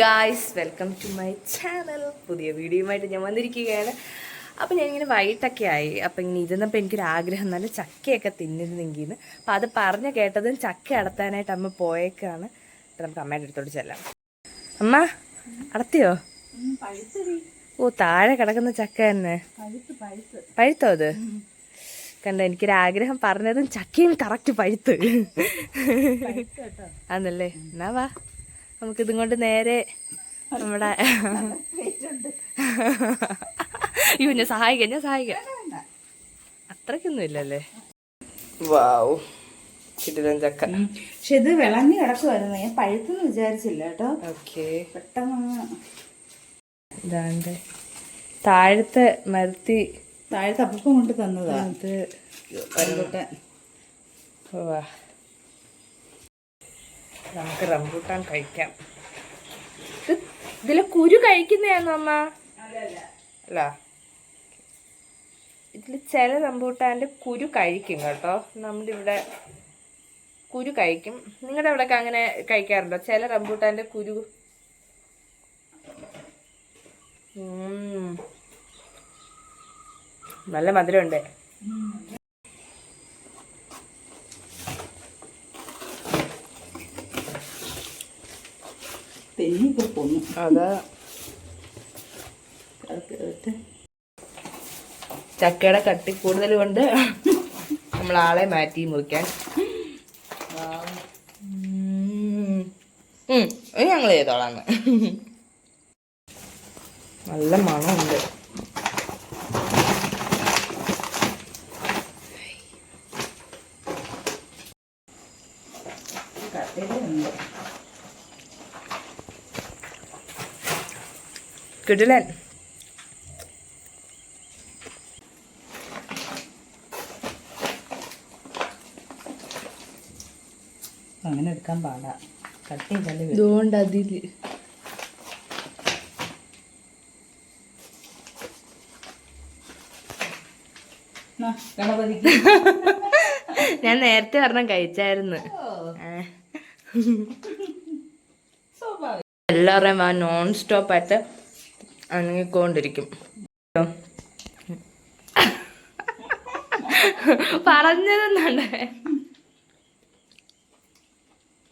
Guys welcome to my channel പുതിയ വീഡിയോയുമായിട്ട് ഞാൻ വന്നിരിക്കുകയാണ്. അപ്പോൾ ഞാനിങ്ങനെ വൈകിട്ടൊക്കെ ആയി. അപ്പോൾ ഇങ്ങനെ ഇരുന്നപ്പോൾ എനിക്കൊരു ആഗ്രഹം നല്ല ചക്കയൊക്കെ തിന്നിരുന്നെങ്കിൽ അപ്പോൾ അത് പറഞ്ഞ് കേട്ടതും ചക്ക അടത്താനായിട്ട് അമ്മ പോയേക്കാണ്. അപ്പോൾ നമുക്ക് അമ്മയുടെ അടുത്തോട്ട് ചെല്ലാം. അമ്മ അടത്തിയോ? ഓ താഴെ കിടക്കുന്ന ചക്ക തന്നെ. പഴുത്തോ അത്? കണ്ട എനിക്കൊരാഗ്രഹം പറഞ്ഞതും ചക്കയും കറക്റ്റ് പഴുത്ത്. ആന്നല്ലേ എന്നാ വാ. നമുക്കിതും കൊണ്ട് നേരെ നമ്മുടെ അയ്യോ ഞാൻ സഹായിക്കാം ഞാൻ സഹായിക്കാം. അത്രയ്ക്കൊന്നും ഇല്ലല്ലേ? വാവ്. കിടിലൻ ചക്ക. പക്ഷെ ഇത് വിളഞ്ഞു കിടക്കുമായിരുന്നു ഞാൻ പഴുത്തെന്ന് വിചാരിച്ചില്ല കേട്ടോ. ഓക്കെ. പെട്ടെന്ന് ഇതാണ്ട് താഴത്തെ മരത്തി താഴത്തെ അപ്പം കൊണ്ട് തന്നതാ. അത് റംബൂട്ടാൻ. വാ നമുക്ക് റംബൂട്ടാൻ കഴിക്കാം. ഇത് ഇതിലെ കുരു കഴിക്കുന്നതാണോ അമ്മ? അല്ല. ഇതിൽ ചില റംബൂട്ടാന്റെ കുരു കഴിക്കും കേട്ടോ. നമ്മുടെ ഇവിടെ കുരു കഴിക്കും. നിങ്ങളുടെ അവിടെയൊക്കെ അങ്ങനെ കഴിക്കാറുണ്ടോ? ചില റംബൂട്ടാന്റെ കുരു? നല്ല മധുരമുണ്ട്. തെന്നിപ്പോ പോന്നു അതാ ചക്കയുടെ കട്ടി കൂടുതൽ കൊണ്ട് നമ്മൾ ആളെ മാറ്റി മുറിക്കാൻ. ഞങ്ങൾ ചെയ്തോളാന്ന് നല്ല മണമുണ്ട്. കിടിലൻ. അങ്ങനെ എടുക്കാൻ പാടാ. കട്ട് ചെയ്താലേ. ഇതുകൊണ്ട് അതിൽ ഞാൻ നേരത്തെ പറഞ്ഞ കഴിച്ചായിരുന്നു. എല്ലാവരും എല്ലാവരുടെയും ആ നോൺ സ്റ്റോപ്പ് ആയിട്ട് അനങ്ങിക്കൊണ്ടിരിക്കും. പറഞ്ഞതെന്നുണ്ട്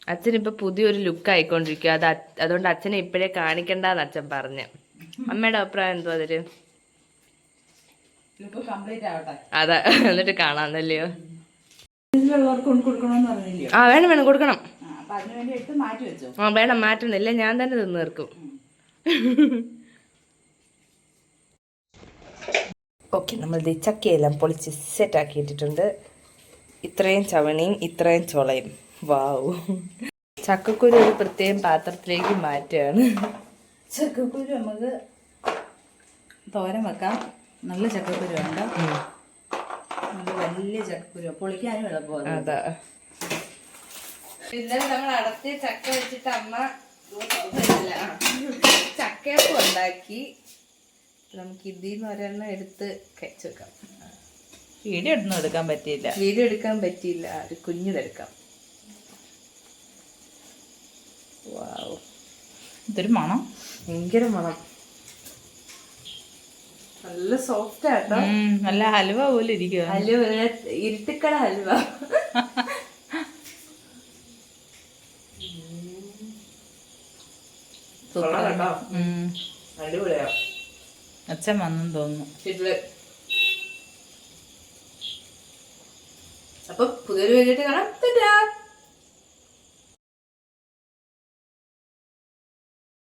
അച്ഛനിപ്പോ പുതിയൊരു ലുക്ക് ആയിക്കൊണ്ടിരിക്കുക അത് അതുകൊണ്ട് അച്ഛനെ ഇപ്പോഴേ കാണിക്കണ്ടെന്ന് അച്ഛൻ പറഞ്ഞു. അമ്മയുടെ അഭിപ്രായം എന്തോ അതിൽ? അതെ കംപ്ലീറ്റ് ആവട്ടെ. അതാ എന്നിട്ട് കാണാന്നല്ലയോ? ആ വേണം വേണം കൊടുക്കണം. ആ, അപ്പൊ അതിനു മാറ്റി വെച്ചോ. ആ വേണം മാറ്റുന്നില്ല. ഞാൻ തന്നെ തിന്നു തീർക്കും. ദേ ചക്കയെല്ലാം പൊളിച്ച് സെറ്റാക്കി ഇട്ടിട്ടുണ്ട്. ഇത്രയും ചവണയും ഇത്രയും ചുളയും. വാവു ചക്കക്കുരു ഒരു പ്രത്യേകം പാത്രത്തിലേക്ക് മാറ്റുകയാണ്. ചക്കക്കുരു നമുക്ക് തോരൻ വെക്കാം. നല്ല ചക്കക്കുരു നല്ല വലിയ ചക്കക്കുരു. പൊളിക്കാനും എളുപ്പമാണ്. അതാ. ഇന്നലെ നമ്മൾ അടുത്ത് ചക്ക വെച്ചിട്ട് അമ്മ ചക്കയപ്പം ഉണ്ടാക്കി. നമുക്ക് ഇതിൽ നിന്ന് ഒരെണ്ണം എടുത്ത് കഴിച്ചു വെക്കാം. വീഡിയോ ഒന്നും എടുക്കാൻ പറ്റിയില്ല. വീഡിയോ എടുക്കാൻ പറ്റിയില്ല. ഒരു കുഞ്ഞിതെടുക്കാം വാവ്. ഇതൊരു മണം. ഭയങ്കര മണം. നല്ല സോഫ്റ്റ് ആട്ടോ. നല്ല ഹലുവ പോലെ ഇരിക്കുക ഹലുവ ഇരുട്ടിക്കട ഹലുവ സൂപ്പർ കേട്ടോ. അടിപൊളിയാ. അച്ഛൻ വന്നു തോന്നുന്നു. അപ്പൊ പുതിയൊരു വീഡിയോ കാണാം.